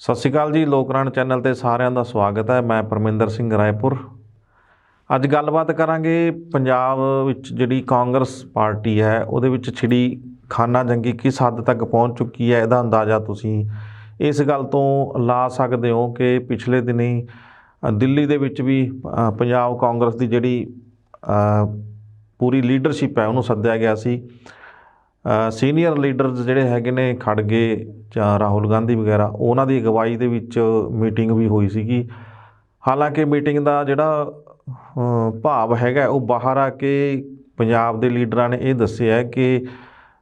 ਸਤਿ ਸ਼੍ਰੀ ਅਕਾਲ ਜੀ ਲੋਕਰਾਣ ਚੈਨਲ ਤੇ ਸਾਰਿਆਂ ਦਾ ਸਵਾਗਤ ਹੈ। ਮੈਂ ਪਰਮਿੰਦਰ ਸਿੰਘ ਰਾਏਪੁਰ। ਅੱਜ ਗੱਲਬਾਤ ਕਰਾਂਗੇ ਪੰਜਾਬ ਵਿੱਚ ਜਿਹੜੀ ਕਾਂਗਰਸ ਪਾਰਟੀ ਹੈ, ਉਹਦੇ ਵਿੱਚ ਛਿੜੀ ਖਾਨਾ ਜੰਗੀ ਕਿਸ ਹੱਦ ਤੱਕ ਪਹੁੰਚ ਚੁੱਕੀ ਹੈ, ਇਹਦਾ ਅੰਦਾਜ਼ਾ ਤੁਸੀਂ ਇਸ ਗੱਲ ਤੋਂ ਲਾ ਸਕਦੇ ਹੋ ਕਿ ਪਿਛਲੇ ਦਿਨੀ ਦਿੱਲੀ ਦੇ ਵਿੱਚ ਵੀ ਪੰਜਾਬ ਕਾਂਗਰਸ ਦੀ ਜਿਹੜੀ ਪੂਰੀ ਲੀਡਰਸ਼ਿਪ ਹੈ, ਉਹਨੂੰ ਸੱਦਿਆ ਗਿਆ ਸੀ। ਸੀਨੀਅਰ ਲੀਡਰਸ ਜਿਹੜੇ ਹੈਗੇ ਨੇ ਖੜਗੇ ਜਾਂ ਰਾਹੁਲ ਗਾਂਧੀ ਵਗੈਰਾ, ਉਹਨਾਂ ਦੀ ਅਗਵਾਈ ਦੇ ਵਿੱਚ ਮੀਟਿੰਗ ਵੀ ਹੋਈ ਸੀਗੀ। ਹਾਲਾਂਕਿ ਮੀਟਿੰਗ ਦਾ ਜਿਹੜਾ ਭਾਵ ਹੈਗਾ, ਉਹ ਬਾਹਰ ਆ ਕੇ ਪੰਜਾਬ ਦੇ ਲੀਡਰਾਂ ਨੇ ਇਹ ਦੱਸਿਆ ਹੈ ਕਿ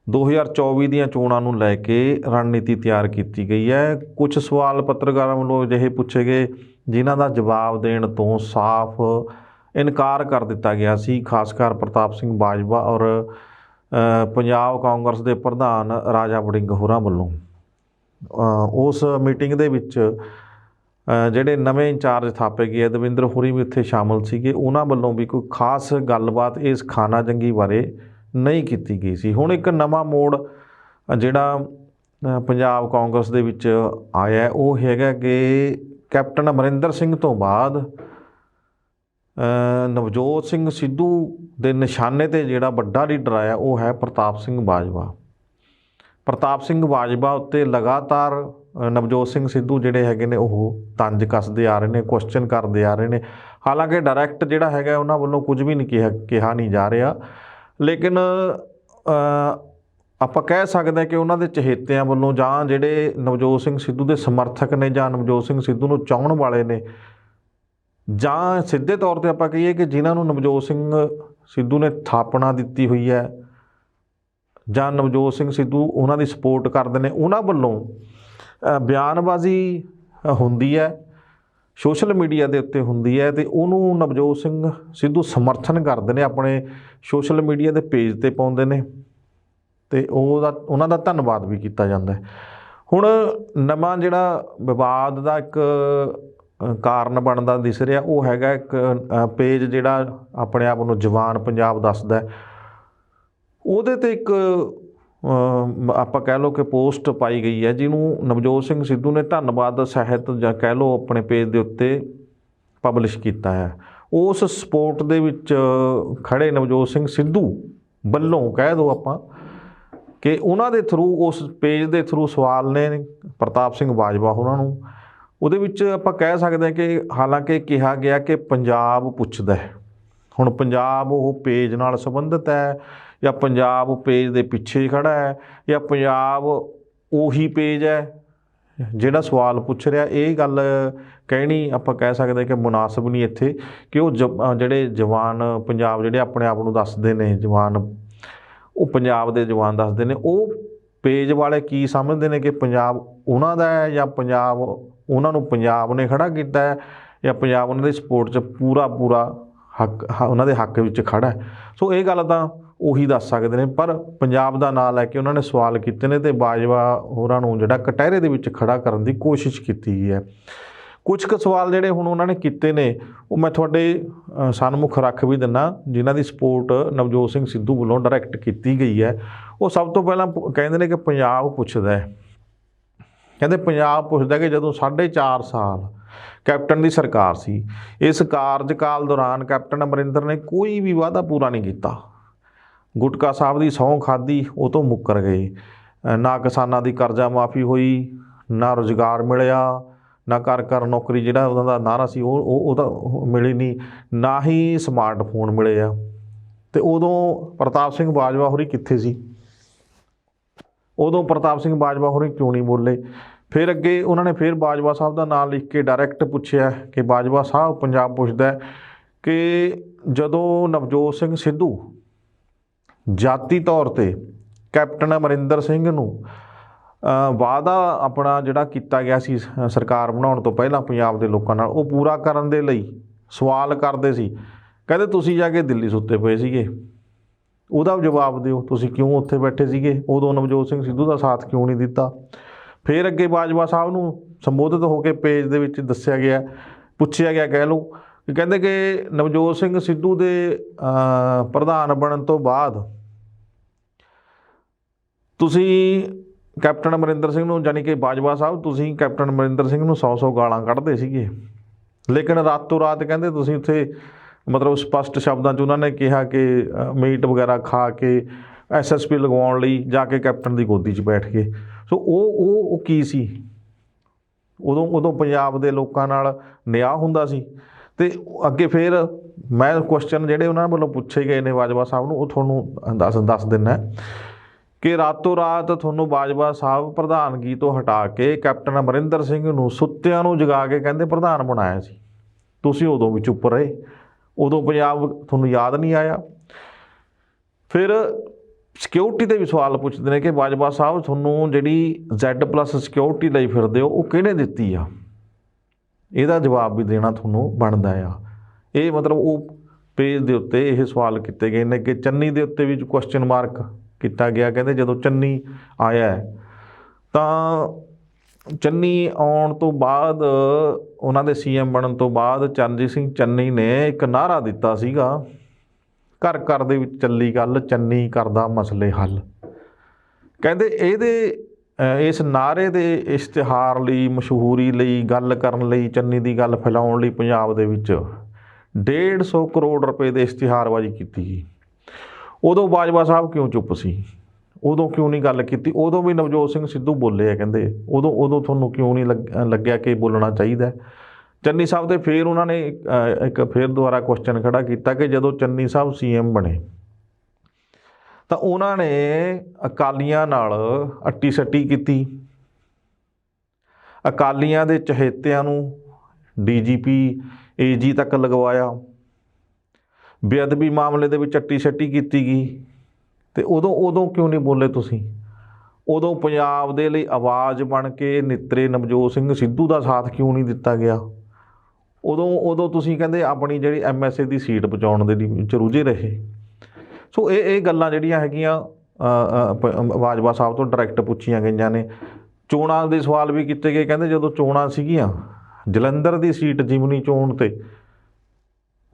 2024 ਦੀਆਂ ਚੋਣਾਂ ਨੂੰ ਲੈ ਕੇ ਰਣਨੀਤੀ ਤਿਆਰ ਕੀਤੀ ਗਈ ਹੈ। ਕੁਝ ਸਵਾਲ ਪੱਤਰਕਾਰਾਂ ਵੱਲੋਂ ਅਜਿਹੇ ਪੁੱਛੇ ਗਏ, ਜਿਨ੍ਹਾਂ ਦਾ ਜਵਾਬ ਦੇਣ ਤੋਂ ਸਾਫ਼ ਇਨਕਾਰ ਕਰ ਦਿੱਤਾ ਗਿਆ ਸੀ, ਖਾਸ ਕਰ ਪ੍ਰਤਾਪ ਸਿੰਘ ਬਾਜਵਾ ਔਰ ਪੰਜਾਬ ਕਾਂਗਰਸ ਦੇ ਪ੍ਰਧਾਨ ਰਾਜਾ ਵੜਿੰਗ ਹੋਰਾਂ ਵੱਲੋਂ। ਉਸ ਮੀਟਿੰਗ ਦੇ ਵਿੱਚ ਜਿਹੜੇ ਨਵੇਂ ਇੰਚਾਰਜ ਥਾਪੇ ਗਏ ਦਵਿੰਦਰ ਹੋਰੀ ਵੀ ਉੱਥੇ ਸ਼ਾਮਲ ਸੀਗੇ, ਉਹਨਾਂ ਵੱਲੋਂ ਵੀ ਕੋਈ ਖਾਸ ਗੱਲਬਾਤ ਇਸ ਖਾਨਾ ਜੰਗੀ ਬਾਰੇ ਨਹੀਂ ਕੀਤੀ ਗਈ ਸੀ। ਹੁਣ ਇੱਕ ਨਵਾਂ ਮੋੜ ਜਿਹੜਾ ਪੰਜਾਬ ਕਾਂਗਰਸ ਦੇ ਵਿੱਚ ਆਇਆ, ਉਹ ਹੈਗਾ ਕਿ ਕੈਪਟਨ ਅਮਰਿੰਦਰ ਸਿੰਘ ਤੋਂ ਬਾਅਦ ਨਵਜੋਤ ਸਿੰਘ ਸਿੱਧੂ ਦੇ ਨਿਸ਼ਾਨੇ ਤੇ ਜਿਹੜਾ ਵੱਡਾ ਲੀਡਰ ਆਇਆ, ਉਹ ਹੈ ਪ੍ਰਤਾਪ ਸਿੰਘ ਬਾਜਵਾ। ਪ੍ਰਤਾਪ ਸਿੰਘ ਬਾਜਵਾ ਉੱਤੇ ਲਗਾਤਾਰ ਨਵਜੋਤ ਸਿੰਘ ਸਿੱਧੂ ਜਿਹੜੇ ਹੈਗੇ ਨੇ, ਉਹ ਤੰਜ ਕੱਸਦੇ ਆ ਰਹੇ ਨੇ ਕੁਐਸਚਨ ਕਰਦੇ ਆ ਰਹੇ ਨੇ। ਹਾਲਾਂਕਿ ਡਾਇਰੈਕਟ ਜਿਹੜਾ ਹੈਗਾ, ਉਹਨਾਂ ਵੱਲੋਂ ਕੁਝ ਵੀ ਨਹੀਂ ਕਿਹਾ ਕਿਹਾ ਨਹੀਂ ਜਾ ਰਿਹਾ। ਲੇਕਿਨ ਆਪਾਂ ਕਹਿ ਸਕਦੇ ਹਾਂ ਕਿ ਉਹਨਾਂ ਦੇ ਚਹੇਤਿਆਂ ਵੱਲੋਂ ਜਾਂ ਜਿਹੜੇ ਨਵਜੋਤ ਸਿੰਘ ਸਿੱਧੂ ਦੇ ਸਮਰਥਕ ਨੇ ਜਾਂ ਨਵਜੋਤ ਸਿੰਘ ਸਿੱਧੂ ਨੂੰ ਚਾਹਣ ਵਾਲੇ ਨੇ ਜਾਂ ਸਿੱਧੇ ਤੌਰ ਤੇ ਆਪਾਂ ਕਹੀਏ ਕਿ ਜਿਨ੍ਹਾਂ ਨੂੰ ਨਵਜੋਤ ਸਿੰਘ ਸਿੱਧੂ ਨੇ ਥਾਪਣਾ ਦਿੱਤੀ ਹੋਈ ਹੈ, ਜਾਂ ਨਵਜੋਤ ਸਿੰਘ ਸਿੱਧੂ ਉਹਨਾਂ ਦੀ ਸਪੋਰਟ ਕਰਦੇ ਨੇ, ਉਹਨਾਂ ਵੱਲੋਂ ਬਿਆਨਬਾਜ਼ੀ ਹੁੰਦੀ ਹੈ, ਸੋਸ਼ਲ ਮੀਡੀਆ ਦੇ ਉੱਤੇ ਹੁੰਦੀ ਹੈ ਤੇ ਉਹਨੂੰ ਨਵਜੋਤ ਸਿੰਘ ਸਿੱਧੂ ਸਮਰਥਨ ਕਰਦੇ ਨੇ, ਆਪਣੇ ਸੋਸ਼ਲ ਮੀਡੀਆ ਦੇ ਪੇਜ ਤੇ ਪਾਉਂਦੇ ਨੇ ਤੇ ਉਹਦਾ, ਉਹਨਾਂ ਦਾ ਧੰਨਵਾਦ ਵੀ ਕੀਤਾ ਜਾਂਦਾ ਹੁਣ ਨਵਾਂ ਜਿਹੜਾ ਵਿਵਾਦ ਦਾ ਇੱਕ ਕਾਰਨ ਬਣਦਾ ਦਿਸ ਰਿਹਾ। ਉਹ ਹੈਗਾ ਇੱਕ ਪੇਜ ਜਿਹੜਾ ਆਪਣੇ ਆਪ ਨੂੰ ਜਵਾਨ ਪੰਜਾਬ ਦੱਸਦਾ ਉਹਦੇ ਤੇ ਇੱਕ ਆਪਾਂ ਕਹਿ ਲਓ ਕਿ ਪੋਸਟ ਪਾਈ ਗਈ ਹੈ, ਜਿਹਨੂੰ ਨਵਜੋਤ ਸਿੰਘ ਸਿੱਧੂ ਨੇ ਧੰਨਵਾਦ, ਸਹਿਤ ਜਾਂ ਕਹਿ ਲਓ ਆਪਣੇ ਪੇਜ ਦੇ ਉੱਤੇ ਪਬਲਿਸ਼ ਕੀਤਾ ਹੈ। ਉਸ ਸਪੋਰਟ ਦੇ ਵਿੱਚ ਖੜੇ ਨਵਜੋਤ ਸਿੰਘ ਸਿੱਧੂ ਵੱਲੋਂ ਕਹਿ ਦਿਓ ਆਪਾਂ ਕਿ ਉਹਨਾਂ ਦੇ ਥਰੂ, ਉਸ ਪੇਜ ਦੇ ਥਰੂ ਸਵਾਲ ਨੇ ਪ੍ਰਤਾਪ ਸਿੰਘ ਬਾਜਵਾ ਉਹਨਾਂ ਨੂੰ। ਉਹਦੇ ਵਿੱਚ ਆਪਾਂ ਕਹਿ ਸਕਦੇ ਹਾਂ ਕਿ ਹਾਲਾਂਕਿ ਕਿਹਾ ਗਿਆ ਕਿ ਪੰਜਾਬ ਪੁੱਛਦਾ ਹੈ। ਹੁਣ ਪੰਜਾਬ ਉਹ ਪੇਜ ਨਾਲ ਸੰਬੰਧਿਤ ਹੈ ਜਾਂ ਪੰਜਾਬ ਪੇਜ ਦੇ ਪਿੱਛੇ ਖੜਾ ਹੈ ਜਾਂ ਪੰਜਾਬ ਉਹੀ ਪੇਜ ਹੈ? ਜਿਹੜਾ ਸਵਾਲ ਪੁੱਛ ਰਿਹਾ, ਇਹ ਗੱਲ ਕਹਿਣੀ ਆਪਾਂ ਕਹਿ ਸਕਦੇ ਕਿ ਮੁਨਾਸਬ ਨਹੀਂ ਇੱਥੇ, ਕਿ ਉਹ ਜਿਹੜੇ ਜਵਾਨ ਪੰਜਾਬ ਜਿਹੜੇ ਆਪਣੇ ਆਪ ਨੂੰ ਦੱਸਦੇ ਨੇ, ਜਵਾਨ ਉਹ ਪੰਜਾਬ ਦੇ ਜਵਾਨ ਦੱਸਦੇ ਨੇ, ਉਹ ਪੇਜ ਵਾਲੇ ਕੀ ਸਮਝਦੇ ਨੇ ਕਿ ਪੰਜਾਬ ਉਹਨਾਂ ਦਾ ਹੈ ਜਾਂ ਪੰਜਾਬ ਉਹਨਾਂ ਨੂੰ ਪੰਜਾਬ ਨੇ ਖੜਾ ਕੀਤਾ ਹੈ ਜਾਂ ਪੰਜਾਬ ਉਹਨਾਂ ਦੀ ਸਪੋਰਟ 'ਚ ਪੂਰਾ ਪੂਰਾ ਹੱਕ ਹ- ਉਹਨਾਂ ਦੇ ਹੱਕ ਵਿੱਚ ਖੜਾ ਹੈ। ਸੋ ਇਹ ਗੱਲ ਤਾਂ ਉਹੀ ਦੱਸ ਸਕਦੇ ਨੇ ਪਰ ਪੰਜਾਬ ਦਾ ਨਾਂ ਲੈ ਕੇ ਉਹਨਾਂ ਨੇ ਸਵਾਲ ਕੀਤੇ ਨੇ ਤੇ ਬਾਜਵਾ ਹੋਰਾਂ ਨੂੰ ਜਿਹੜਾ ਕਟਹਿਰੇ ਦੇ ਵਿੱਚ ਖੜਾ ਕਰਨ ਦੀ ਕੋਸ਼ਿਸ਼ ਕੀਤੀ ਗਈ ਹੈ। ਕੁਝ ਕੁ ਸਵਾਲ ਜਿਹੜੇ ਹੁਣ ਉਹਨਾਂ ਨੇ ਕੀਤੇ ਨੇ ਉਹ ਮੈਂ ਤੁਹਾਡੇ ਅ, ਸਨਮੁਖ ਰੱਖ ਵੀ ਦਿੰਨਾ ਜਿਨ੍ਹਾਂ ਦੀ ਸਪੋਰਟ ਨਵਜੋਤ ਸਿੰਘ ਸਿੱਧੂ ਵੱਲੋਂ ਡਾਇਰੈਕਟ ਕੀਤੀ ਗਈ ਹੈ। ਉਹ ਸਭ ਤੋਂ ਪਹਿਲਾਂ ਪ- ਕਹਿੰਦੇ ਨੇ ਕਿ ਪੰਜਾਬ ਪੁੱਛਦਾ ਹੈ। ਕਹਿੰਦੇ ਪੰਜਾਬ ਪੁੱਛਦਾ ਕਿ ਜਦੋਂ 4.5 ਸਾਲ ਕੈਪਟਨ ਦੀ ਸਰਕਾਰ ਸੀ, ਇਸ ਕਾਰਜਕਾਲ ਦੌਰਾਨ ਕੈਪਟਨ ਅਮਰਿੰਦਰ ਨੇ ਕੋਈ ਵੀ ਵਾਅਦਾ ਪੂਰਾ ਨਹੀਂ ਕੀਤਾ। ਗੁਟਕਾ ਸਾਹਿਬ ਦੀ ਸਹੁੰ ਖਾਦੀ ਉਹ ਤੋਂ ਮੁੱਕਰ ਗਏ। ਨਾ ਕਿਸਾਨਾਂ ਦੀ ਕਰਜ਼ਾ ਮਾਫੀ ਹੋਈ, ਨਾ ਰੁਜ਼ਗਾਰ ਮਿਲਿਆ, ਨਾ ਘਰ ਘਰ ਨੌਕਰੀ ਜਿਹੜਾ ਉਹਨਾਂ ਦਾ ਨਾਰਾ ਸੀ, ਉਹ ਉਹ ਤਾਂ ਮਿਲੀ ਨਹੀਂ, ਨਾ ਹੀ ਸਮਾਰਟਫੋਨ ਮਿਲੇ ਆ। ਤੇ ਉਦੋਂ ਪ੍ਰਤਾਪ ਸਿੰਘ ਬਾਜਵਾ ਹੋਰੀ ਕਿੱਥੇ ਸੀ? ਉਦੋਂ ਪ੍ਰਤਾਪ ਸਿੰਘ ਬਾਜਵਾ ਹੋਰੀ ਕਿਉਂ ਨਹੀਂ ਬੋਲੇ? ਫਿਰ ਅੱਗੇ ਉਹਨਾਂ ਨੇ ਫਿਰ ਬਾਜਵਾ ਸਾਹਿਬ ਦਾ ਨਾਮ ਲਿਖ ਕੇ ਡਾਇਰੈਕਟ ਪੁੱਛਿਆ ਕਿ ਬਾਜਵਾ ਸਾਹਿਬ ਪੰਜਾਬ ਪੁੱਛਦਾ ਕਿ ਜਦੋਂ ਨਵਜੋਤ ਸਿੰਘ ਸਿੱਧੂ ਜਾਤੀ ਤੌਰ ਤੇ ਕੈਪਟਨ ਅਮਰਿੰਦਰ ਸਿੰਘ ਨੂੰ ਵਾਅਦਾ ਆਪਣਾ ਜਿਹੜਾ ਕੀਤਾ ਗਿਆ ਸੀ, ਸਰਕਾਰ ਬਣਾਉਣ ਤੋਂ ਪਹਿਲਾਂ ਪੰਜਾਬ ਦੇ ਲੋਕਾਂ ਨਾਲ, ਉਹ ਪੂਰਾ ਕਰਨ ਦੇ ਲਈ ਸਵਾਲ ਕਰਦੇ ਸੀ। ਕਹਿੰਦੇ ਤੁਸੀਂ ਜਾ ਕੇ ਦਿੱਲੀ ਸੁੱਤੇ ਪਏ ਸੀਗੇ। ਉਹਦਾ ਜਵਾਬ ਦਿਓ, ਤੁਸੀਂ ਕਿਉਂ ਉੱਥੇ ਬੈਠੇ ਸੀਗੇ? ਉਦੋਂ ਨਵਜੋਤ ਸਿੰਘ ਸਿੱਧੂ ਦਾ ਸਾਥ ਕਿਉਂ ਨਹੀਂ ਦਿੱਤਾ? ਫਿਰ ਅੱਗੇ ਬਾਜਵਾ ਸਾਹਿਬ ਨੂੰ ਸੰਬੋਧਿਤ ਹੋ ਕੇ ਪੇਜ ਦੇ ਵਿੱਚ ਦੱਸਿਆ ਗਿਆ, ਪੁੱਛਿਆ ਗਿਆ, ਕਹਿ ਲਓ ਕਿ ਕਹਿੰਦੇ ਕਿ ਨਵਜੋਤ ਸਿੰਘ ਸਿੱਧੂ ਦੇ ਪ੍ਰਧਾਨ ਬਣਨ ਤੋਂ ਬਾਅਦ ਤੁਸੀਂ ਕੈਪਟਨ ਅਮਰਿੰਦਰ ਸਿੰਘ ਨੂੰ ਜਾਨੀ ਕਿ ਬਾਜਵਾ ਸਾਹਿਬ, ਤੁਸੀਂ ਕੈਪਟਨ ਅਮਰਿੰਦਰ ਸਿੰਘ ਨੂੰ 100-100 ਗਾਲਾਂ ਕੱਢਦੇ ਸੀਗੇ। ਲੇਕਿਨ ਰਾਤੋਂ ਰਾਤ ਕਹਿੰਦੇ ਤੁਸੀਂ ਉੱਥੇ ਮਤਲਬ ਸਪਸ਼ਟ ਸ਼ਬਦਾਂ 'ਚ ਉਹਨਾਂ ਨੇ ਕਿਹਾ ਕਿ ਮੀਟ ਵਗੈਰਾ ਖਾ ਕੇ ਐਸਐਸਪੀ ਲਗਵਾਉਣ ਲਈ ਜਾ ਕੇ ਕੈਪਟਨ ਦੀ ਗੋਦੀ 'ਚ ਬੈਠ ਗਏ। ਸੋ ਉਹ ਉਹ ਉਹ ਕੀ ਸੀ? ਉਦੋਂ ਉਦੋਂ ਪੰਜਾਬ ਦੇ ਲੋਕਾਂ ਨਾਲ ਨਿਆਂ ਹੁੰਦਾ ਸੀ। ਤੇ ਅੱਗੇ ਫਿਰ ਮੈਂ ਕੁਐਸਚਨ ਜਿਹੜੇ ਉਹਨਾਂ ਵੱਲੋਂ ਪੁੱਛੇ ਗਏ ਨੇ ਬਾਜਵਾ ਸਾਹਿਬ ਨੂੰ, ਉਹ ਤੁਹਾਨੂੰ ਦੱਸ ਦੱਸ ਦਿੰਨਾ ਕਿ ਰਾਤੋਂ ਰਾਤ ਤੁਹਾਨੂੰ ਬਾਜਵਾ ਸਾਹਿਬ ਪ੍ਰਧਾਨਗੀ ਤੋਂ ਹਟਾ ਕੇ ਕੈਪਟਨ ਅਮਰਿੰਦਰ ਸਿੰਘ ਨੂੰ ਸੁੱਤਿਆਂ ਨੂੰ ਜਗਾ ਕੇ ਕਹਿੰਦੇ ਪ੍ਰਧਾਨ ਬਣਾਇਆ ਸੀ। ਤੁਸੀਂ ਉਦੋਂ ਵੀ ਚੁੱਪ ਰਹੇ। ਉਦੋਂ ਪੰਜਾਬ ਤੁਹਾਨੂੰ ਯਾਦ ਨਹੀਂ ਆਇਆ। ਫਿਰ ਸਿਕਿਉਰਿਟੀ 'ਤੇ ਵੀ ਸਵਾਲ ਪੁੱਛਦੇ ਨੇ ਕਿ ਬਾਜਵਾ ਸਾਹਿਬ, ਤੁਹਾਨੂੰ ਜਿਹੜੀ Z+ ਸਿਕਿਉਰਿਟੀ ਲਈ ਫਿਰਦੇ ਹੋ, ਉਹ ਕਿਹਨੇ ਦਿੱਤੀ ਆ? ਇਹਦਾ ਜਵਾਬ ਵੀ ਦੇਣਾ ਤੁਹਾਨੂੰ ਬਣਦਾ ਆ। ਇਹ ਮਤਲਬ ਉਹ ਪੇਜ ਦੇ ਉੱਤੇ ਇਹ ਸਵਾਲ ਕੀਤੇ ਗਏ ਨੇ ਕਿ ਚੰਨੀ ਦੇ ਉੱਤੇ ਵੀ ਕੁਐਸਚਨ ਮਾਰਕ ਕੀਤਾ ਗਿਆ। ਕਹਿੰਦੇ ਜਦੋਂ ਚੰਨੀ ਆਇਆ ਤਾਂ ਚੰਨੀ ਆਉਣ ਤੋਂ ਬਾਅਦ, ਉਹਨਾਂ ਦੇ ਸੀਐਮ ਬਣਨ ਤੋਂ ਬਾਅਦ ਚਰਨਜੀਤ ਸਿੰਘ ਚੰਨੀ ਨੇ ਇੱਕ ਨਾਰਾ ਦਿੱਤਾ ਸੀਗਾ, ਘਰ ਘਰ ਦੇ ਵਿੱਚ ਚੱਲੀ ਗੱਲ, ਚੰਨੀ ਕਰਦਾ ਮਸਲੇ ਹੱਲ। ਕਹਿੰਦੇ ਇਹਦੇ ਇਸ ਨਾਰੇ ਦੇ ਇਸ਼ਤਿਹਾਰ ਲਈ, ਮਸ਼ਹੂਰੀ ਲਈ, ਗੱਲ ਕਰਨ ਲਈ, ਚੰਨੀ ਦੀ ਗੱਲ ਫੈਲਾਉਣ ਲਈ ਪੰਜਾਬ ਦੇ ਵਿੱਚ 150 ਕਰੋੜ ਰੁਪਏ ਦੇ ਇਸ਼ਤਿਹਾਰਬਾਜ਼ੀ ਕੀਤੀ ਗਈ। ਉਦੋਂ ਬਾਜਵਾ ਸਾਹਿਬ ਕਿਉਂ ਚੁੱਪ ਸੀ? ਉਦੋਂ ਕਿਉਂ ਨਹੀਂ ਗੱਲ ਕੀਤੀ? ਉਦੋਂ ਵੀ ਨਵਜੋਤ ਸਿੰਘ ਸਿੱਧੂ ਬੋਲੇ ਆ ਕਹਿੰਦੇ ਉਦੋਂ ਉਦੋਂ ਤੁਹਾਨੂੰ ਕਿਉਂ ਨਹੀਂ ਲੱਗ- ਲੱਗਿਆ ਕਿ ਬੋਲਣਾ ਚਾਹੀਦਾ? ਚੰਨੀ ਸਾਹਿਬ ਦੇ ਫੇਰ ਉਹਨਾਂ ਨੇ ਇੱਕ, ਅ, ਇੱਕ ਫੇਰ ਦੁਬਾਰਾ ਕੁਐਸਚਨ ਖੜਾ ਕੀਤਾ ਕਿ ਜਦੋਂ ਚੰਨੀ ਸਾਹਿਬ ਸੀਐਮ ਬਣੇ ਤਾਂ ਉਹਨਾਂ ਨੇ ਅਕਾਲੀਆਂ ਨਾਲ ਅੱਟੀ ਸੱਟੀ ਕੀਤੀ। ਅਕਾਲੀਆਂ ਦੇ ਚਹੇਤਿਆਂ ਨੂੰ ਡੀਜੀਪੀ ਏਜੀ ਤੱਕ ਲਗਵਾਇਆ। ਬੇਅਦਬੀ ਮਾਮਲੇ ਦੇ ਵਿੱਚ ਅੱਟੀ ਸੱਟੀ ਕੀਤੀ ਗਈ। ਤੇ ਉਦੋਂ ਉਦੋਂ ਕਿਉਂ ਨਹੀਂ ਬੋਲੇ ਤੁਸੀਂ? ਉਦੋਂ ਪੰਜਾਬ ਦੇ ਲਈ ਆਵਾਜ਼ ਬਣ ਕੇ ਨਿਤਰੇ ਨਵਜੋਤ ਸਿੰਘ ਸਿੱਧੂ ਦਾ ਸਾਥ ਕਿਉਂ ਨਹੀਂ ਦਿੱਤਾ ਗਿਆ? ਉਦੋਂ ਉਦੋਂ ਤੁਸੀਂ ਕਹਿੰਦੇ ਆਪਣੀ ਜਿਹੜੀ ਐਮਐਸਏ ਦੀ ਸੀਟ ਬਚਾਉਣ ਦੇ ਲਈ ਵਿੱਚ ਰੁੱਝੇ ਰਹੇ। ਸੋ ਇਹ ਇਹ ਗੱਲਾਂ ਜਿਹੜੀਆਂ ਹੈਗੀਆਂ ਅ, ਬਾਜਵਾ ਸਾਹਿਬ ਤੋਂ ਡਾਇਰੈਕਟ ਪੁੱਛੀਆਂ ਗਈਆਂ ਨੇ। ਚੋਣਾਂ ਦੇ ਸਵਾਲ ਵੀ ਕੀਤੇ ਗਏ। ਕਹਿੰਦੇ ਜਦੋਂ ਚੋਣਾਂ ਸੀਗੀਆਂ ਜਲੰਧਰ ਦੀ ਸੀਟ ਜਿਮਨੀ ਚੋਣ ਤੇ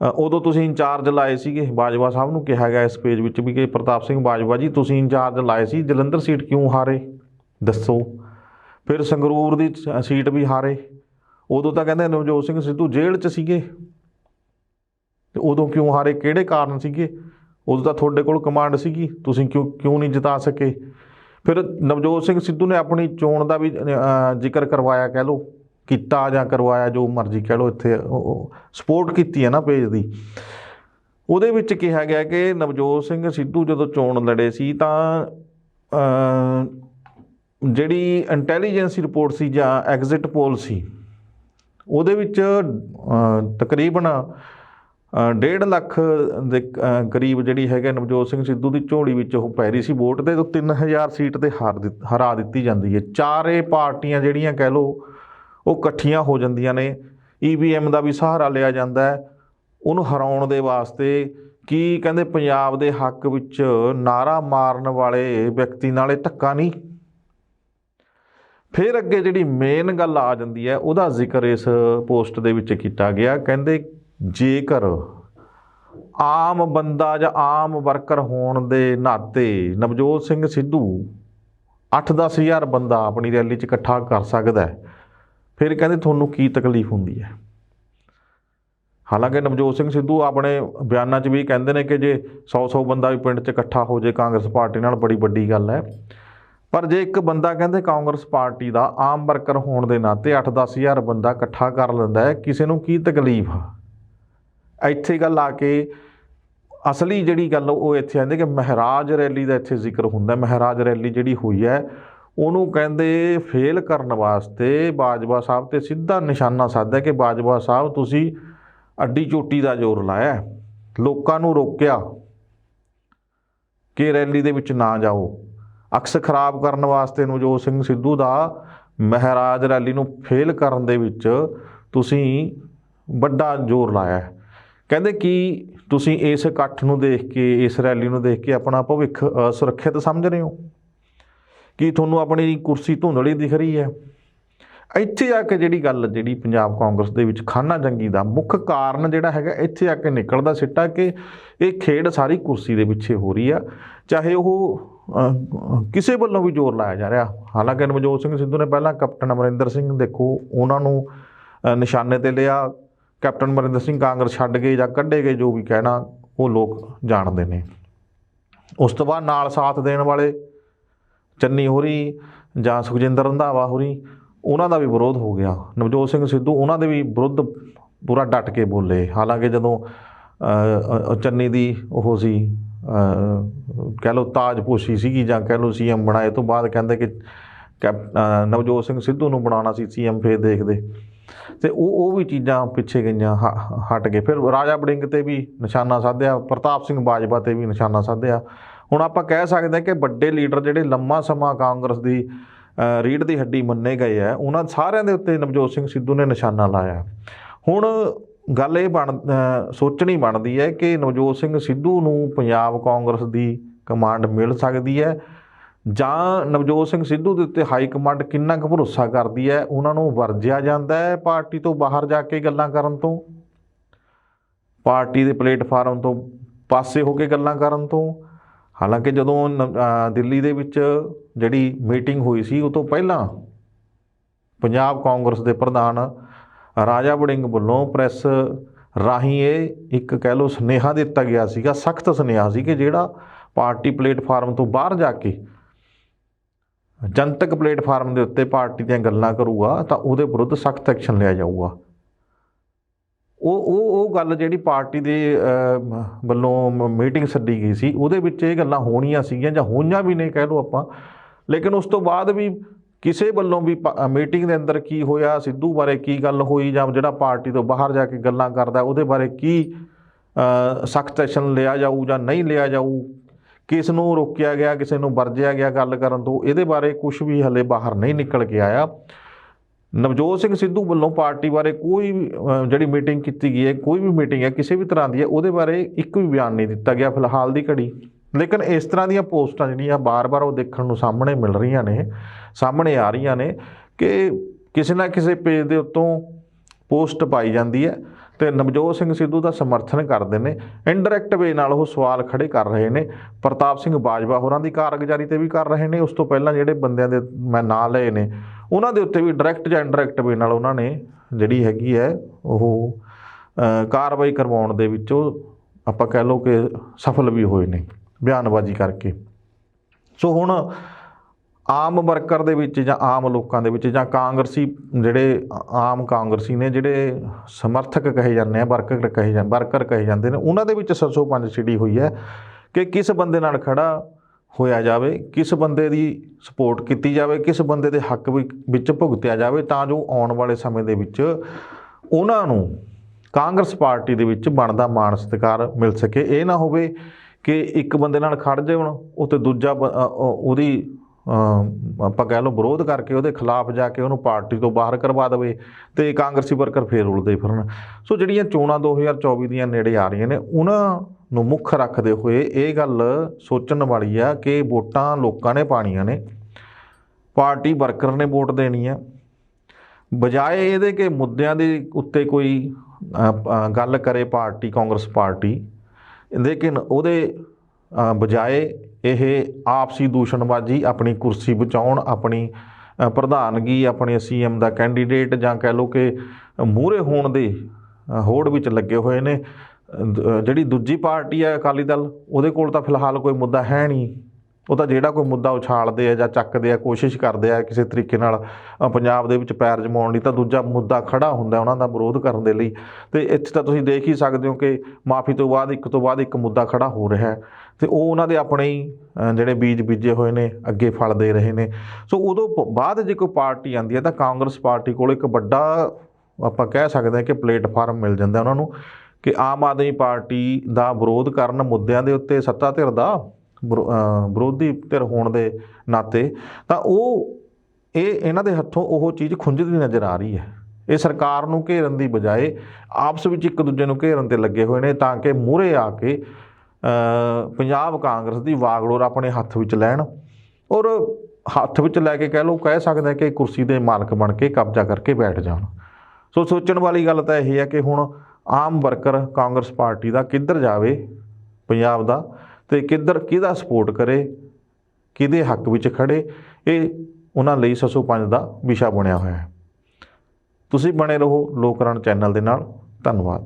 ਉਦੋਂ ਤੁਸੀਂ ਇੰਚਾਰਜ ਲਾਏ ਸੀਗੇ, ਬਾਜਵਾ ਸਾਹਿਬ ਨੂੰ ਕਿਹਾ ਗਿਆ ਇਸ ਪੇਜ ਵਿੱਚ ਵੀ ਕਿ ਪ੍ਰਤਾਪ ਸਿੰਘ ਬਾਜਵਾ ਜੀ, ਤੁਸੀਂ ਇੰਚਾਰਜ ਲਾਏ ਸੀ, ਜਲੰਧਰ ਸੀਟ ਕਿਉਂ ਹਾਰੇ? ਦੱਸੋ। ਫਿਰ ਸੰਗਰੂਰ ਦੀ ਸੀਟ ਵੀ ਹਾਰੇ। ਉਦੋਂ ਤਾਂ ਕਹਿੰਦੇ ਨਵਜੋਤ ਸਿੰਘ ਸਿੱਧੂ ਜੇਲ੍ਹ 'ਚ ਸੀਗੇ। ਤੇ ਉਦੋਂ ਕਿਉਂ ਹਾਰੇ, ਕਿਹੜੇ ਕਾਰਨ ਸੀਗੇ? ਉਦੋਂ ਤਾਂ ਤੁਹਾਡੇ ਕੋਲ ਕਮਾਂਡ ਸੀਗੀ, ਤੁਸੀਂ ਕਿਉਂ ਕਿਉਂ ਨਹੀਂ ਜਿਤਾ ਸਕੇ? ਫਿਰ ਨਵਜੋਤ ਸਿੰਘ ਸਿੱਧੂ ਨੇ ਆਪਣੀ ਚੋਣ ਦਾ ਵੀ ਜ਼ਿਕਰ ਕਰਵਾਇਆ, ਕਹਿ ਲਓ। ਕੀਤਾ ਜਾਂ ਕਰਵਾਇਆ ਜੋ ਮਰਜ਼ੀ ਕਹਿ ਲਓ ਇੱਥੇ ਸਪੋਰਟ ਕੀਤੀ ਹੈ ਨਾ ਪੇਜ ਦੀ। ਉਹਦੇ ਵਿੱਚ ਕਿਹਾ ਗਿਆ ਕਿ ਨਵਜੋਤ ਸਿੰਘ ਸਿੱਧੂ ਜਦੋਂ ਚੋਣ ਲੜੇ ਸੀ ਤਾਂ ਜਿਹੜੀ ਇੰਟੈਲੀਜੈਂਸੀ ਰਿਪੋਰਟ ਸੀ ਜਾਂ ਐਗਜ਼ਿਟ ਪੋਲ ਸੀ ਉਹਦੇ ਵਿੱਚ ਤਕਰੀਬਨ ਅ, ਡੇਢ ਲੱਖ ਦੇ ਅ, ਕਰੀਬ ਜਿਹੜੀ ਹੈਗਾ ਨਵਜੋਤ ਸਿੰਘ ਸਿੱਧੂ ਦੀ ਝੋਲੀ ਵਿੱਚ ਉਹ ਪੈ ਰਹੀ ਸੀ ਵੋਟ ਤੇ ਉਹ 3000 ਸੀਟ ਤੇ ਹਾਰ ਦਿੱਤ- ਹਰਾ ਦਿੱਤੀ ਜਾਂਦੀ ਹੈ। ਚਾਰੇ ਪਾਰਟੀਆਂ ਜਿਹੜੀਆਂ ਕਹਿ ਲਓ ਉਹ ਇਕੱਠੀਆਂ ਹੋ ਜਾਂਦੀਆਂ ਨੇ। ਈਵੀਐਮ ਦਾ ਵੀ ਸਹਾਰਾ ਲਿਆ ਜਾਂਦਾ ਹੈ। ਉਹਨੂੰ ਹਰਾਉਣ ਦੇ ਵਾਸਤੇ ਕੀ ਕਹਿੰਦੇ ਪੰਜਾਬ ਦੇ ਹੱਕ ਵਿੱਚ ਨਾਰਾ ਮਾਰਨ ਵਾਲੇ ਵਿਅਕਤੀ ਨਾਲ ਇਹ ਧੱਕਾ ਨਹੀਂ? ਫਿਰ ਅੱਗੇ ਜਿਹੜੀ ਮੇਨ ਗੱਲ ਆ ਜਾਂਦੀ ਹੈ, ਉਹਦਾ ਜ਼ਿਕਰ ਇਸ ਪੋਸਟ ਦੇ ਵਿੱਚ ਕੀਤਾ ਗਿਆ। ਕਹਿੰਦੇ ਜੇਕਰ ਆਮ ਬੰਦਾ ਜਾਂ ਆਮ ਵਰਕਰ ਹੋਣ ਦੇ ਨਾਤੇ ਨਵਜੋਤ ਸਿੰਘ ਸਿੱਧੂ 8-10 ਹਜ਼ਾਰ ਬੰਦਾ ਆਪਣੀ ਰੈਲੀ 'ਚ ਇਕੱਠਾ ਕਰ ਸਕਦਾ ਹੈ ਫਿਰ ਕਹਿੰਦੇ ਤੁਹਾਨੂੰ ਕੀ ਤਕਲੀਫ ਹੁੰਦੀ ਹੈ? ਹਾਲਾਂਕਿ ਨਵਜੋਤ ਸਿੰਘ ਸਿੱਧੂ ਆਪਣੇ ਬਿਆਨਾਂ 'ਚ ਵੀ ਕਹਿੰਦੇ ਨੇ ਕਿ ਜੇ 100-100 ਬੰਦਾ ਵੀ ਪਿੰਡ 'ਚ ਇਕੱਠਾ ਹੋ ਜੇ, ਕਾਂਗਰਸ ਪਾਰਟੀ ਨਾਲ ਬੜੀ ਵੱਡੀ ਗੱਲ ਹੈ। ਪਰ ਜੇ ਇੱਕ ਬੰਦਾ ਕਹਿੰਦੇ ਕਾਂਗਰਸ ਪਾਰਟੀ ਦਾ ਆਮ ਵਰਕਰ ਹੋਣ ਦੇ ਨਾਤੇ 8-10 ਹਜ਼ਾਰ ਬੰਦਾ ਇਕੱਠਾ ਕਰ ਲੈਂਦਾ ਹੈ, ਕਿਸੇ ਨੂੰ ਕੀ ਤਕਲੀਫ ਆ? ਇੱਥੇ ਗੱਲ ਆ ਕੇ ਅਸਲੀ ਜਿਹੜੀ ਗੱਲ ਉਹ ਇੱਥੇ ਆਉਂਦੀ ਕਿ ਮਹਾਰਾਜ ਰੈਲੀ ਦਾ ਇੱਥੇ ਜ਼ਿਕਰ ਹੁੰਦਾ। ਮਹਾਰਾਜ ਰੈਲੀ ਜਿਹੜੀ ਹੋਈ ਹੈ ਉਹਨੂੰ ਕਹਿੰਦੇ ਫੇਲ ਕਰਨ ਵਾਸਤੇ ਬਾਜਵਾ ਸਾਹਿਬ ਤੇ ਸਿੱਧਾ ਨਿਸ਼ਾਨਾ ਸਾਧਿਆ ਕਿ ਬਾਜਵਾ ਸਾਹਿਬ ਤੁਸੀਂ ਅੱਡੀ ਚੋਟੀ ਦਾ ਜ਼ੋਰ ਲਾਇਆ ਲੋਕਾਂ ਨੂੰ ਰੋਕਿਆ ਕਿ ਰੈਲੀ ਦੇ ਵਿੱਚ ਨਾ ਜਾਓ। ਅਕਸ ਖਰਾਬ ਕਰਨ ਵਾਸਤੇ ਨਵਜੋਤ ਸਿੰਘ ਸਿੱਧੂ ਦਾ ਮਹਾਰਾਜ ਰੈਲੀ ਨੂੰ ਫੇਲ ਕਰਨ ਦੇ ਵਿੱਚ ਤੁਸੀਂ ਵੱਡਾ ਜ਼ੋਰ ਲਾਇਆ ਕਹਿੰਦੇ ਕਿ ਤੁਸੀਂ ਇਸ ਇਕੱਠ ਨੂੰ ਦੇਖ ਕੇ ਇਸ ਰੈਲੀ ਨੂੰ ਦੇਖ ਕੇ ਆਪਣਾ ਭਵਿੱਖ ਅ, ਸੁਰੱਖਿਅਤ ਸਮਝ ਰਹੇ ਹੋ? ਕੀ ਤੁਹਾਨੂੰ ਆਪਣੀ ਕੁਰਸੀ ਧੁੰਦਲੀ ਦਿਖ ਰਹੀ ਹੈ। ਇੱਥੇ ਆ ਕੇ ਜਿਹੜੀ ਗੱਲ, ਜਿਹੜੀ ਪੰਜਾਬ ਕਾਂਗਰਸ ਦੇ ਵਿੱਚ ਖਾਨਾ ਜੰਗੀ ਦਾ ਮੁੱਖ ਕਾਰਨ ਜਿਹੜਾ ਹੈਗਾ, ਇੱਥੇ ਆ ਕੇ ਨਿਕਲਦਾ ਸਿੱਟਾ ਕਿ ਇਹ ਖੇਡ ਸਾਰੀ ਕੁਰਸੀ ਦੇ ਪਿੱਛੇ ਹੋ ਰਹੀ ਆ। ਚਾਹੇ ਉਹ ਕਿਸੇ ਵੱਲੋਂ ਵੀ ਜ਼ੋਰ ਲਾਇਆ ਜਾ ਰਿਹਾ। ਹਾਲਾਂਕਿ ਨਵਜੋਤ ਸਿੰਘ ਸਿੱਧੂ ਨੇ ਪਹਿਲਾਂ ਕੈਪਟਨ ਅਮਰਿੰਦਰ ਸਿੰਘ, ਦੇਖੋ, ਉਹਨਾਂ ਨੂੰ ਨਿਸ਼ਾਨੇ ਤੇ ਲਿਆ। ਕੈਪਟਨ ਅਮਰਿੰਦਰ ਸਿੰਘ ਕਾਂਗਰਸ ਛੱਡ ਗਏ ਜਾਂ ਕੱਢੇ ਗਏ, ਜੋ ਵੀ ਕਹਿਣਾ, ਉਹ ਲੋਕ ਜਾਣਦੇ ਨੇ। ਉਸ ਤੋਂ ਬਾਅਦ ਨਾਲ ਸਾਥ ਦੇਣ ਵਾਲੇ ਚੰਨੀ ਹੋਰੀ ਜਾਂ ਸੁਖਜਿੰਦਰ ਰੰਧਾਵਾ ਹੋਰੀ, ਉਹਨਾਂ ਦਾ ਵੀ ਵਿਰੋਧ ਹੋ ਗਿਆ। ਨਵਜੋਤ ਸਿੰਘ ਸਿੱਧੂ ਉਹਨਾਂ ਦੇ ਵੀ ਵਿਰੁੱਧ ਪੂਰਾ ਡਟ ਕੇ ਬੋਲੇ। ਹਾਲਾਂਕਿ ਜਦੋਂ ਚੰਨੀ ਦੀ ਉਹ ਸੀ ਕਹਿ ਲਓ ਤਾਜਪੋਸ਼ੀ ਸੀਗੀ ਜਾਂ ਕਹਿ ਲਓ ਸੀਐਮ ਬਣਾਏ ਤੋਂ ਬਾਅਦ ਕਹਿੰਦੇ ਕਿ ਕੈਪ- ਨਵਜੋਤ ਸਿੰਘ ਸਿੱਧੂ ਨੂੰ ਬਣਾਉਣਾ ਸੀ ਸੀਐਮ ਫੇਰ ਦੇਖਦੇ। ਤੇ ਉਹ ਉਹ ਵੀ ਚੀਜ਼ਾਂ ਪਿੱਛੇ ਗਈਆਂ, ਹ- ਹਟ ਗਏ ਫਿਰ ਰਾਜਾ ਬੜਿੰਗ ਤੇ ਵੀ ਨਿਸ਼ਾਨਾ ਸਾਧਿਆ, ਪ੍ਰਤਾਪ ਸਿੰਘ ਬਾਜਵਾ ਤੇ ਵੀ ਨਿਸ਼ਾਨਾ ਸਾਧਿਆ। ਹੁਣ ਆਪਾਂ ਕਹਿ ਸਕਦੇ ਹਾਂ ਕਿ ਵੱਡੇ ਲੀਡਰ ਜਿਹੜੇ ਲੰਮਾ ਸਮਾਂ ਕਾਂਗਰਸ ਦੀ ਰੀੜ ਦੀ ਹੱਡੀ ਮੰਨੇ ਗਏ ਆ, ਉਹਨਾਂ ਸਾਰਿਆਂ ਦੇ ਉੱਤੇ ਨਵਜੋਤ ਸਿੰਘ ਸਿੱਧੂ ਨੇ ਨਿਸ਼ਾਨਾ ਲਾਇਆ। ਹੁਣ ਗੱਲ ਇਹ ਬਣ ਸੋਚਣੀ ਬਣਦੀ ਹੈ ਕਿ ਨਵਜੋਤ ਸਿੰਘ ਸਿੱਧੂ ਨੂੰ ਪੰਜਾਬ ਕਾਂਗਰਸ ਦੀ ਕਮਾਂਡ ਮਿਲ ਸਕਦੀ ਹੈ, ਜਾਂ ਨਵਜੋਤ ਸਿੰਘ ਸਿੱਧੂ ਦੇ ਉੱਤੇ ਹਾਈ ਕਮਾਂਡ ਕਿੰਨਾ ਕੁ ਭਰੋਸਾ ਕਰਦੀ ਹੈ, ਉਹਨਾਂ ਨੂੰ ਵਰਜਿਆ ਜਾਂਦਾ ਹੈ ਪਾਰਟੀ ਤੋਂ ਬਾਹਰ ਜਾ ਕੇ ਗੱਲਾਂ ਕਰਨ ਤੋਂ? ਪਾਰਟੀ ਦੇ ਪਲੇਟਫਾਰਮ ਤੋਂ ਪਾਸੇ ਹੋ ਕੇ ਗੱਲਾਂ ਕਰਨ ਤੋਂ? ਹਾਲਾਂਕਿ ਜਦੋਂ ਨ- ਦਿੱਲੀ ਦੇ ਵਿੱਚ ਜਿਹੜੀ ਮੀਟਿੰਗ ਹੋਈ ਸੀ, ਉਹ ਤੋਂ ਪਹਿਲਾਂ ਪੰਜਾਬ ਕਾਂਗਰਸ ਦੇ ਪ੍ਰਧਾਨ ਰਾਜਾ ਵੜਿੰਗ ਵੱਲੋਂ ਪ੍ਰੈਸ ਰਾਹੀਂ ਇਹ ਇੱਕ ਕਹਿ ਲਓ ਸੁਨੇਹਾ ਦਿੱਤਾ ਗਿਆ ਸੀਗਾ, ਸਖਤ ਸੁਨੇਹਾ ਸੀ ਕਿ ਜਿਹੜਾ ਪਾਰਟੀ ਪਲੇਟਫਾਰਮ ਤੋਂ ਬਾਹਰ ਜਾ ਕੇ ਜਨਤਕ ਪਲੇਟਫਾਰਮ ਦੇ ਉੱਤੇ ਪਾਰਟੀ ਦੀਆਂ ਗੱਲਾਂ ਕਰੂਗਾ, ਤਾਂ ਉਹਦੇ ਵਿਰੁੱਧ ਸਖਤ ਐਕਸ਼ਨ ਲਿਆ ਜਾਊਗਾ। ਉਹ ਉਹ ਉਹ ਗੱਲ ਜਿਹੜੀ ਪਾਰਟੀ ਦੇ ਅਹ, ਮ- ਵੱਲੋਂ ਮੀਟਿੰਗ ਸੱਦੀ ਗਈ ਸੀ ਉਹਦੇ ਵਿੱਚ ਇਹ ਗੱਲਾਂ ਹੋਣੀਆਂ ਸੀਗੀਆਂ ਜਾਂ ਹੋਈਆਂ ਵੀ ਨਹੀਂ ਕਹਿ ਲਓ ਆਪਾਂ। ਲੇਕਿਨ ਉਸ ਤੋਂ ਬਾਅਦ ਵੀ ਕਿਸੇ ਵੱਲੋਂ ਵੀ ਮੀਟਿੰਗ ਦੇ ਅੰਦਰ ਕੀ ਹੋਇਆ ਸਿੱਧੂ ਬਾਰੇ ਕੀ ਗੱਲ ਹੋਈ ਜਾਂ ਜਿਹੜਾ ਪਾਰਟੀ ਤੋਂ ਬਾਹਰ ਜਾ ਕੇ ਗੱਲਾਂ ਕਰਦਾ ਉਹਦੇ ਬਾਰੇ ਕੀ ਸਖਤ ਐਕਸ਼ਨ ਲਿਆ ਜਾਊ ਜਾਂ ਨਹੀਂ ਲਿਆ ਜਾਊ ਕਿਸ ਨੂੰ ਰੋਕਿਆ ਗਿਆ ਕਿਸੇ ਨੂੰ ਵਰਜਿਆ ਗਿਆ ਗੱਲ ਕਰਨ ਤੋਂ ਇਹਦੇ ਬਾਰੇ ਕੁਝ ਵੀ ਹਲੇ ਬਾਹਰ ਨਹੀਂ ਨਿਕਲ ਕੇ ਆਇਆ। ਨਵਜੋਤ ਸਿੰਘ ਸਿੱਧੂ ਵੱਲੋਂ ਪਾਰਟੀ ਬਾਰੇ ਕੋਈ ਵੀ, ਜਿਹੜੀ ਮੀਟਿੰਗ ਕੀਤੀ ਗਈ ਹੈ ਕੋਈ ਵੀ ਮੀਟਿੰਗ ਹੈ ਕਿਸੇ ਵੀ ਤਰ੍ਹਾਂ ਦੀ ਹੈ ਉਹਦੇ ਬਾਰੇ ਇੱਕ ਵੀ ਬਿਆਨ ਨਹੀਂ ਦਿੱਤਾ ਗਿਆ ਫਿਲਹਾਲ ਦੀ ਘੜੀ। ਲੇਕਿਨ ਇਸ ਤਰ੍ਹਾਂ ਦੀਆਂ ਪੋਸਟਾਂ ਜਿਹੜੀਆਂ ਬਾਰ-ਬਾਰ ਉਹ ਦੇਖਣ ਨੂੰ ਸਾਹਮਣੇ ਮਿਲ ਰਹੀਆਂ ਨੇ ਸਾਹਮਣੇ ਆ ਰਹੀਆਂ ਨੇ ਕਿ ਕਿਸੇ ਨਾ ਕਿਸੇ ਪੇਜ ਦੇ ਉੱਤੋਂ ਪੋਸਟ ਪਾਈ ਜਾਂਦੀ ਹੈ ਤੇ ਨਵਜੋਤ ਸਿੰਘ ਸਿੱਧੂ ਦਾ ਸਮਰਥਨ ਕਰਦੇ ਨੇ ਇਨਡਾਇਰੈਕਟ ਵੇ ਨਾਲ ਉਹ ਸਵਾਲ ਖੜੇ ਕਰ ਰਹੇ ਨੇ ਪ੍ਰਤਾਪ ਸਿੰਘ ਬਾਜਵਾ ਹੋਰਾਂ ਦੀ ਕਾਰਗੁਜ਼ਾਰੀ ਤੇ ਵੀ ਕਰ ਰਹੇ ਨੇ ਉਸ ਤੋਂ ਪਹਿਲਾਂ ਜਿਹੜੇ ਬੰਦਿਆਂ ਦੇ ਮੈਂ ਨਾਂ ਲਏ ਨੇ ਉਹਨਾਂ ਦੇ ਉੱਤੇ ਵੀ ਡਾਇਰੈਕਟ ਜਾਂ ਇਨਡਾਇਰੈਕਟ ਵੇ ਨਾਲ ਉਹਨਾਂ ਨੇ ਜਿਹੜੀ ਹੈਗੀ ਹੈ ਉਹ ਕਾਰਵਾਈ ਕਰਵਾਉਣ ਦੇ ਵਿੱਚ ਆਪਾਂ ਕਹਿ ਲਓ ਕਿ ਸਫਲ ਵੀ ਹੋਏ ਨੇ, ਬਿਆਨਬਾਜ਼ੀ ਕਰਕੇ। ਸੋ ਹੁਣ ਆਮ ਵਰਕਰ ਦੇ ਵਿੱਚ ਜਾਂ ਆਮ ਲੋਕਾਂ ਦੇ ਵਿੱਚ ਜਾਂ ਕਾਂਗਰਸੀ ਜਿਹੜੇ ਆਮ ਕਾਂਗਰਸੀ ਨੇ ਜਿਹੜੇ ਸਮਰਥਕ ਕਹੇ ਜਾਂਦੇ ਆ, ਵਰਕਰ ਕਹੇ ਜਾਂ, ਵਰਕਰ ਕਹੇ ਜਾਂਦੇ ਨੇ, ਉਹਨਾਂ ਦੇ ਵਿੱਚ ਸਰਸੋਂ ਪੰਜ ਛਿੜੀ ਹੋਈ ਹੈ ਕਿ ਕਿਸ ਬੰਦੇ ਨਾਲ ਖੜਾ ਹੋਇਆ ਜਾਵੇ, ਕਿਸ ਬੰਦੇ ਦੀ ਸਪੋਰਟ ਕੀਤੀ ਜਾਵੇ, ਕਿਸ ਬੰਦੇ ਦੇ ਹੱਕ ਵਿ- ਵਿੱਚ ਭੁਗਤਿਆ ਜਾਵੇ, ਤਾਂ ਜੋ ਆਉਣ ਵਾਲੇ ਸਮੇਂ ਦੇ ਵਿੱਚ ਉਹਨਾਂ ਨੂੰ ਕਾਂਗਰਸ ਪਾਰਟੀ ਦੇ ਵਿੱਚ ਬਣਦਾ ਮਾਣ ਸਤਿਕਾਰ ਮਿਲ ਸਕੇ। ਇਹ ਨਾ ਹੋਵੇ ਕਿ ਇੱਕ ਬੰਦੇ ਨਾਲ ਖੜ ਜਾਣ ਉਹ ਤੇ ਦੂਜਾ ਬ- ਅ- ਉਹਦੀ ਆਪਾਂ ਕਹਿ ਲਓ ਵਿਰੋਧ ਕਰਕੇ ਉਹਦੇ ਖਿਲਾਫ ਜਾ ਕੇ ਉਹਨੂੰ ਪਾਰਟੀ ਤੋਂ ਬਾਹਰ ਕਰਵਾ ਦੇਵੇ ਤੇ ਕਾਂਗਰਸੀ ਵਰਕਰ ਫੇਰ ਉਲਦੇ ਫਿਰਨ। ਸੋ ਜਿਹੜੀਆਂ ਚੋਣਾਂ 2024 ਦੀਆਂ ਨੇੜੇ ਆ ਰਹੀਆਂ ਨੇ, ਉਹਨਾਂ ਨੂੰ ਮੁੱਖ ਰੱਖਦੇ ਹੋਏ ਇਹ ਗੱਲ ਸੋਚਣ ਵਾਲੀ ਆ ਕਿ ਵੋਟਾਂ ਲੋਕਾਂ ਨੇ ਪਾਣੀਆਂ ਨੇ, ਪਾਰਟੀ ਵਰਕਰ ਨੇ ਵੋਟ ਦੇਣੀ ਆ। ਬਜਾਏ ਇਹਦੇ ਕਿ ਮੁੱਦਿਆਂ ਦੇ ਉੱਤੇ ਕੋਈ ਗੱਲ ਕਰੇ ਪਾਰਟੀ, ਕਾਂਗਰਸ ਪਾਰਟੀ ਲੇਕਿਨ ਉਹਦੇ ਬਜਾਏ ਇਹ ਆਪਸੀ ਦੂਸ਼ਣਬਾਜ਼ੀ, ਆਪਣੀ ਕੁਰਸੀ ਬਚਾਉਣ, ਆਪਣੀ ਪ੍ਰਧਾਨਗੀ, ਆਪਣੇ ਸੀਐਮ ਦਾ ਕੈਂਡੀਡੇਟ ਜਾਂ ਕਹਿ ਲਓ ਕਿ ਮੂਹਰੇ ਹੋਣ ਦੇ ਹੋੜ ਵਿੱਚ ਲੱਗੇ ਹੋਏ ਨੇ। ਦ- ਜਿਹੜੀ ਦੂਜੀ ਪਾਰਟੀ ਹੈ ਅਕਾਲੀ ਦਲ, ਉਹਦੇ ਕੋਲ ਤਾਂ ਫਿਲਹਾਲ ਕੋਈ ਮੁੱਦਾ ਹੈ ਨਹੀਂ। ਉਹ ਤਾਂ ਜਿਹੜਾ ਕੋਈ ਮੁੱਦਾ ਉਛਾਲਦੇ ਆ ਜਾਂ ਚੱਕਦੇ ਆ, ਕੋਸ਼ਿਸ਼ ਕਰਦੇ ਆ ਕਿਸੇ ਤਰੀਕੇ ਨਾਲ ਪੰਜਾਬ ਦੇ ਵਿੱਚ ਪੈਰ ਜਮਾਉਣ ਲਈ, ਤਾਂ ਦੂਜਾ ਮੁੱਦਾ ਖੜਾ ਹੁੰਦਾ ਉਹਨਾਂ ਦਾ ਵਿਰੋਧ ਕਰਨ ਦੇ ਲਈ। ਤੇ ਇੱਥੇ ਤਾਂ ਤੁਸੀਂ ਦੇਖ ਹੀ ਸਕਦੇ ਹੋ ਕਿ ਮਾਫੀ ਤੋਂ ਬਾਅਦ, ਇੱਕ ਤੋਂ ਬਾਅਦ ਇੱਕ ਮੁੱਦਾ ਖੜਾ ਹੋ ਰਿਹਾ ਹੈ। ਤੇ ਉਹ ਉਹਨਾਂ ਦੇ ਆਪਣੇ ਹੀ ਜਿਹੜੇ ਬੀਜ ਬੀਜੇ ਹੋਏ ਨੇ, ਅੱਗੇ ਫਲ ਦੇ ਰਹੇ ਨੇ। ਸੋ ਉਦੋਂ ਬਾਅਦ ਜੇ ਕੋਈ ਪਾਰਟੀ ਆਂਦੀ ਹੈ ਤਾਂ ਕਾਂਗਰਸ ਪਾਰਟੀ ਕੋਲ ਇੱਕ ਵੱਡਾ, ਆਪਾਂ ਕਹਿ ਸਕਦੇ ਹਾਂ ਕਿ ਪਲੇਟਫਾਰਮ ਮਿਲ ਜਾਂਦਾ ਉਹਨਾਂ ਨੂੰ ਕਿ ਆਮ ਆਦਮੀ ਪਾਰਟੀ ਦਾ ਵਿਰੋਧ ਕਰਨ ਮੁੱਦਿਆਂ ਦੇ ਉੱਤੇ ਸੱਤਾ ਧਿਰ ਦਾ ਵਿਰੋ- ਵਿਰੋਧੀ ਧਿਰ ਹੋਣ ਦੇ ਨਾਤੇ ਤਾਂ ਉਹ, ਇਹ ਇਹਨਾਂ ਦੇ ਹੱਥੋਂ ਉਹ ਚੀਜ਼ ਖੁੰਝਦੀ ਨਜ਼ਰ ਆ ਰਹੀ ਹੈ। ਇਹ ਸਰਕਾਰ ਨੂੰ ਘੇਰਨ ਦੀ ਬਜਾਏ ਆਪਸ ਵਿੱਚ ਇੱਕ ਦੂਜੇ ਨੂੰ ਘੇਰਨ ਤੇ ਲੱਗੇ ਹੋਏ ਨੇ ਤਾਂ ਕਿ ਮੂਹਰੇ ਆ ਕੇ ਪੰਜਾਬ ਕਾਂਗਰਸ ਦੀ ਵਾਗਡੋਰ ਆਪਣੇ ਹੱਥ ਵਿੱਚ ਲੈਣ ਔਰ ਹੱਥ ਵਿੱਚ ਲੈ ਕੇ ਕਹਿ ਲਓ, ਕਹਿ ਸਕਦੇ ਹਾਂ ਕਿ ਕੁਰਸੀ ਦੇ ਮਾਲਕ ਬਣ ਕੇ ਕਬਜ਼ਾ ਕਰਕੇ ਬੈਠ ਜਾਣ। ਸੋ ਸੋਚਣ ਵਾਲੀ ਗੱਲ ਤਾਂ ਇਹ ਹੈ ਕਿ ਹੁਣ ਆਮ ਵਰਕਰ ਕਾਂਗਰਸ ਪਾਰਟੀ ਦਾ ਕਿੱਧਰ ਜਾਵੇ, ਪੰਜਾਬ ਦਾ, ਤੇ ਕਿੱਧਰ ਕਿਹਦਾ ਸਪੋਰਟ ਕਰੇ, ਕਿਹਦੇ ਹੱਕ ਵਿੱਚ ਖੜੇ, ਇਹ ਉਹਨਾਂ ਲਈ 605 ਦਾ ਵਿਸ਼ਾ ਬਣਿਆ ਹੋਇਆ ਹੈ। ਤੁਸੀਂ ਬਣੇ ਰਹੋ ਲੋਕਰਨ ਚੈਨਲ ਦੇ ਨਾਲ। ਧੰਨਵਾਦ।